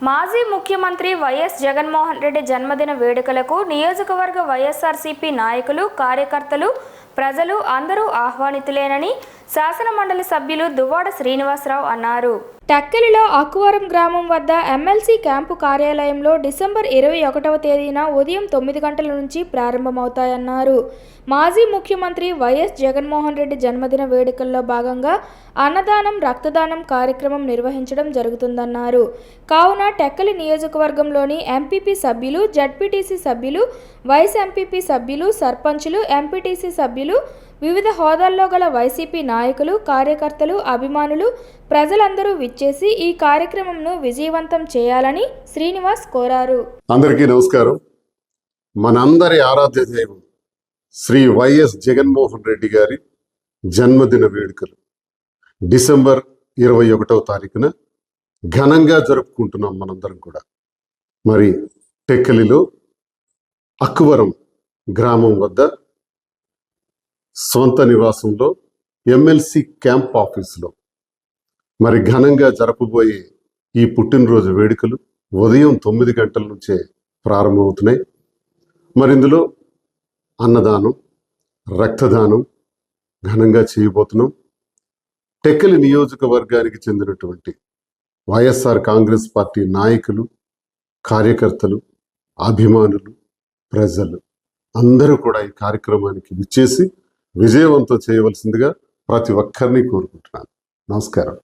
మాజీ ముఖ్యమంత్రి వైఎస్ జగన్మోహన్ రెడ్డి జన్మదిన వేడుకలకు నియోజకవర్గ వైఎస్ఆర్సీపీ నాయకులు కార్యకర్తలు ప్రజలు అందరూ ఆహ్వానితులేనని శాసనమండలి సభ్యులు దువ్వాడ శ్రీనివాసరావు అన్నారు. టక్కెలిలో అక్కువరం గ్రామం వద్ద ఎమ్మెల్సీ క్యాంపు కార్యాలయంలో డిసెంబర్ ఇరవై ఒకటవ తేదీన ఉదయం తొమ్మిది గంటల నుంచి ప్రారంభమవుతాయన్నారు. మాజీ ముఖ్యమంత్రి వైఎస్ జగన్మోహన్ రెడ్డి జన్మదిన వేడుకల్లో భాగంగా అన్నదానం రక్తదానం కార్యక్రమం నిర్వహించడం జరుగుతుందన్నారు. కావున టెక్కలి నియోజకవర్గంలోని ఎంపీపీ సభ్యులు జడ్పీటీసీ సభ్యులు వైస్ ఎంపీపీ సభ్యులు సర్పంచులు ఎంపీటీసీ సభ్యులు సభ్యులు వివిధ హోదాల్లో గల వైసీపీ నాయకులు కార్యకర్తలు అభిమానులు ప్రజలందరూ విచ్చేసి ఈ కార్యక్రమంను విజయవంతం చేయాలని శ్రీనివాస్ కోరారు. అందరికీ నమస్కారం. మనందరి ఆరాధ్య దైవం శ్రీ వైఎస్ జగన్మోహన్ రెడ్డి గారి జన్మదిన వేడుకలు. డిసెంబర్ ఇరవై ఒకటవ తారీఖున ఘనంగా జరుపుకుంటున్నాం మనందరం కూడా. మరి టెక్కలిలో అక్కువరం గ్రామం వద్ద సొంత నివాసంలో ఎమ్మెల్సీ క్యాంప్ ఆఫీసులో. మరి ఘనంగా జరపబోయే ఈ పుట్టినరోజు వేడుకలు ఉదయం తొమ్మిది గంటల నుంచే ప్రారంభమవుతున్నాయి. మరి ఇందులో అన్నదానం రక్తదానం ఘనంగా చేయబోతున్నాం. టెక్కలి నియోజకవర్గానికి చెందినటువంటి వైఎస్ఆర్ కాంగ్రెస్ పార్టీ నాయకులు కార్యకర్తలు అభిమానులు ప్రజలు అందరూ కూడా ఈ కార్యక్రమానికి విచ్చేసి విజయవంతం చేయవలసిందిగా ప్రతి ఒక్కరిని కోరుకుంటున్నాను. నమస్కారం.